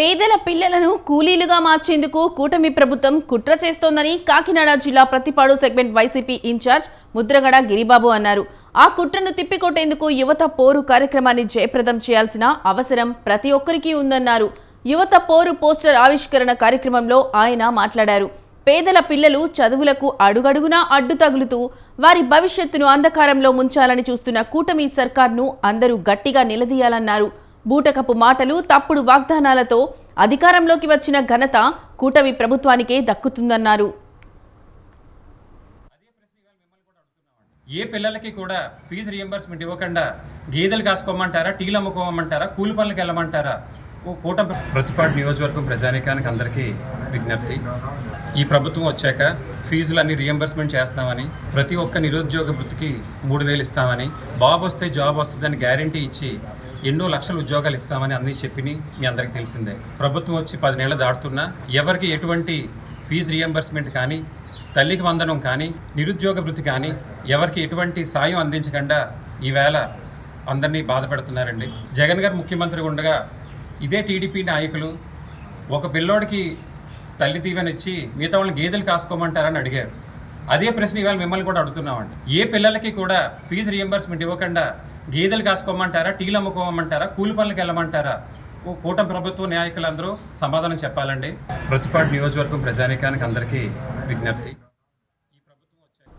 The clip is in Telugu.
పేదల పిల్లలను కూలీలుగా మార్చేందుకు కూటమి ప్రభుత్వం కుట్ర చేస్తోందని కాకినాడ జిల్లా Prathipadu segment YCP incharge Mudragada Giribabu అన్నారు. ఆ కుట్రను తిప్పికొట్టేందుకు యువత పోరు కార్యక్రమాన్ని జయప్రదం చేయాల్సిన అవసరం ప్రతి ఒక్కరికి ఉందన్నారు. యువత పోరు పోస్టర్ ఆవిష్కరణ కార్యక్రమంలో ఆయన మాట్లాడారు. పేదల పిల్లలు చదువులకు అడుగడుగునా అడ్డు తగులుతూ వారి భవిష్యత్తును అంధకారంలో ముంచాలని చూస్తున్న కూటమి సర్కార్ను అందరూ గట్టిగా నిలదీయాలన్నారు. బూటకపు మాటలు తప్పుడు వాగ్దానాలతో అధికారంలోకి వచ్చిన ఘనత కూటమి ప్రభుత్వానికే దక్కుతుందన్నారు. ఏ పిల్లలకి కూడా ఫీజు రియంబర్స్మెంట్ ఇవ్వకుండా గేదెలు కాసుకోమంటారా టీలు అమ్ముకోమంటారా కూలి పనులకు వెళ్ళమంటారా? కూటమి ప్రతిపాటు నియోజకవర్గం ప్రజానీకానికి అందరికీ విజ్ఞప్తి. ఈ ప్రభుత్వం వచ్చాక ఫీజులన్నీ రియంబర్స్మెంట్ చేస్తామని ప్రతి ఒక్క నిరుద్యోగ వృత్తికి మూడు వేలు ఇస్తామని బాబు వస్తే జాబ్ వస్తుందని గ్యారంటీ ఇచ్చి ఎన్నో లక్షల ఉద్యోగాలు ఇస్తామని అన్నీ చెప్పిని మీ అందరికీ తెలిసిందే. ప్రభుత్వం వచ్చి పది నెలలు దాటుతున్నా ఎవరికి ఎటువంటి ఫీజు రియంబర్స్మెంట్ కానీ తల్లికి వందనం కానీ నిరుద్యోగ వృత్తి కానీ ఎవరికి ఎటువంటి సాయం అందించకుండా ఈవేళ అందరినీ బాధపెడుతున్నారండి జగన్ గారు ముఖ్యమంత్రి ఉండగా ఇదే టీడీపీ నాయకులు ఒక పిల్లోడికి తల్లి దీవెనిచ్చి మిగతా వాళ్ళని గేదెలు కాసుకోమంటారని అడిగారు. అదే ప్రశ్న ఇవాళ మిమ్మల్ని కూడా అడుగుతున్నామండి. ఏ పిల్లలకి కూడా ఫీజు రియంబర్స్మెంట్ ఇవ్వకుండా గేదెలు కాసుకోమంటారా? టీలు అమ్ముకోమంటారా? కూలి పనులకు వెళ్ళమంటారా? కూటమి ప్రభుత్వ నాయకులందరూ సమాధానం చెప్పాలండి. ప్రతిపాటు నియోజకవర్గం ప్రజానీకానికి అందరికీ విజ్ఞప్తి.